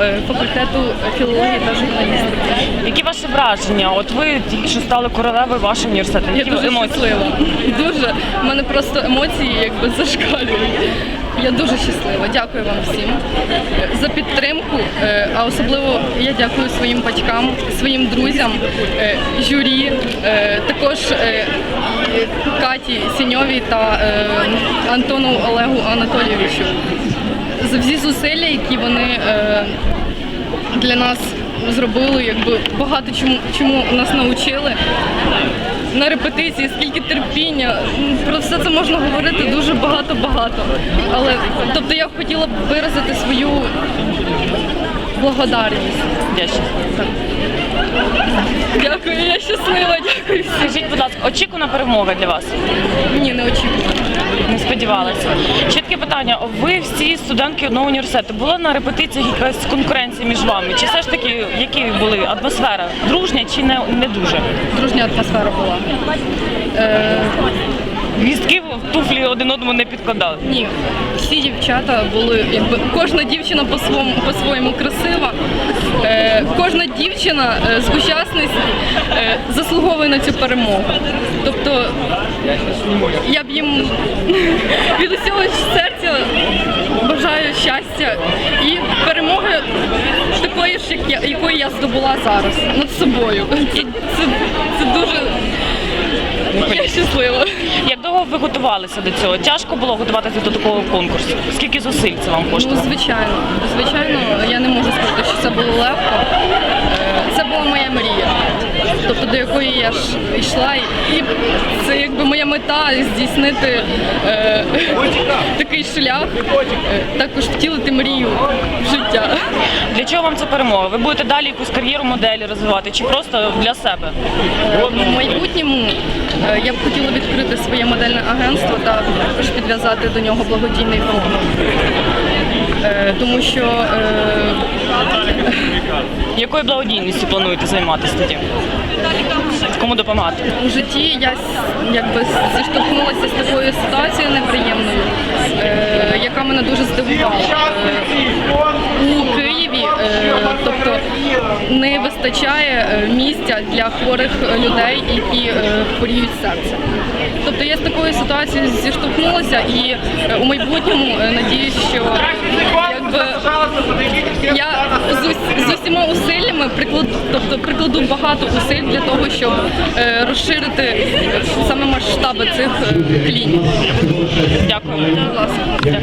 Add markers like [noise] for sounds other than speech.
е, факультету філології та журналістики. Які ваші враження? От ви тільки що стали королевою вашого університету. Я Які дуже емоції? щаслива. Дуже. У мене просто емоції якби зашкалюють. Я дуже щаслива. Дякую вам всім е, за підтримку. е, А особливо я дякую своїм батькам, своїм друзям, е, журі, е, також е, Каті Сіньовій та е, Антону Олегу Анатолійовичу за всі зусилля, які вони е, для нас зробили, якби багато чому, чому нас навчили. На репетиції, скільки терпіння. Про все це можна говорити дуже багато-багато. Але тобто я б хотіла б виразити свою благодарність. Дякую. Дякую, я щаслива, дякую. Скажіть, будь ласка, очікувана перемога для вас? Ні, не очікувала. Сподівалася. Ще таке питання. Ви всі студентки одного університету. Була на репетиціях якась конкуренція між вами? Чи все ж таки які були атмосфера? Дружня чи не, не дуже? Дружня атмосфера була. Е, Гвіздки в туфлі один одному не підкладали. Ні, всі дівчата були, якби кожна дівчина по-своєму по-своєму красива. Е, кожна дівчина е, з учасниць е, заслуговує на цю перемогу. Тобто я б їм [laughs] від усього серця бажаю щастя і перемоги такої ж, якої я здобула зараз над собою. Це, це, це дуже я щаслива. Як довго ви готувалися до цього? Тяжко було готуватися до такого конкурсу? Скільки зусиль це вам Ну, звичайно, звичайно, я не можу сказати, що це було легко. Е, Це була моя мрія, тобто до якої я ж йшла, і це якби моя мета здійснити е, такий шлях, е, також втілити мрію в життя. Для чого вам ця перемога? Ви будете далі якусь кар'єру моделі розвивати чи просто для себе? Е, В майбутньому е, я б хотіла відкрити своє модельне агентство та також підв'язати до нього благодійний фонд. Е, Тому що е, Якою благодійністю плануєте займатися тоді? Кому допомагати? У житті я якби зіштовхнулася з такою ситуацією неприємною, е, яка мене дуже здивувала. Е, у Києві, е, тобто не вистачає е, місця для хворих людей, які е, хворіють серцем. Тобто я з такою ситуацією зіштовхнулася і е, у майбутньому надіюсь, що якби я з, з усіма усиллями прикладу, тобто прикладу багато усиль для того, щоб е, розширити саме масштаби цих е, клінік. Дякую. Будь ласка.